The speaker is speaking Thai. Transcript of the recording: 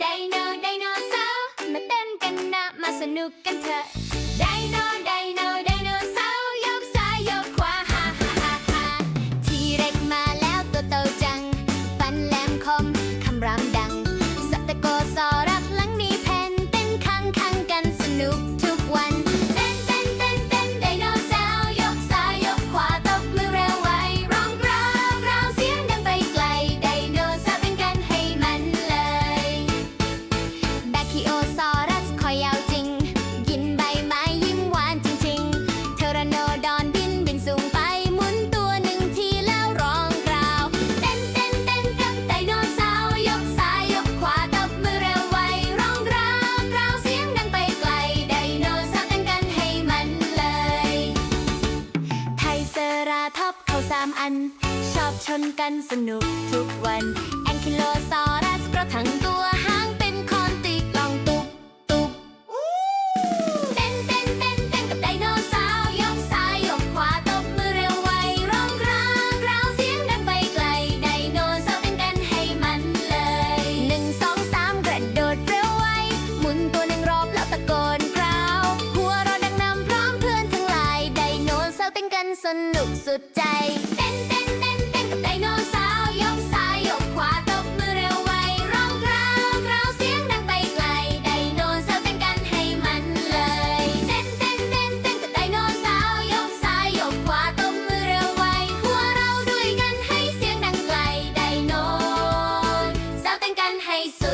ไดโนไดโนเสาร์มาเต้นกันนะมาสนุกกันเถอะไดโน ท็อปเขาสามอัน ชอบชนกันสนุกทุกวัน สนุกสุดใจ เต้นเต้นเต้นเต้นกับไดโนเสาร์ยกซ้ายยกขวาตบมือเร็วไวร้องกราวกราวเสียงดังไปไกล ไดโนเสาร์เต้นกันให้มันเลย เต้นเต้นเต้นเต้นกับไดโนเสาร์ยกซ้ายยกขวาตบมือเร็วไวหัวเราด้วยกันให้เสียงดังไกล ไดโนเสาร์เต้นกันให้สุด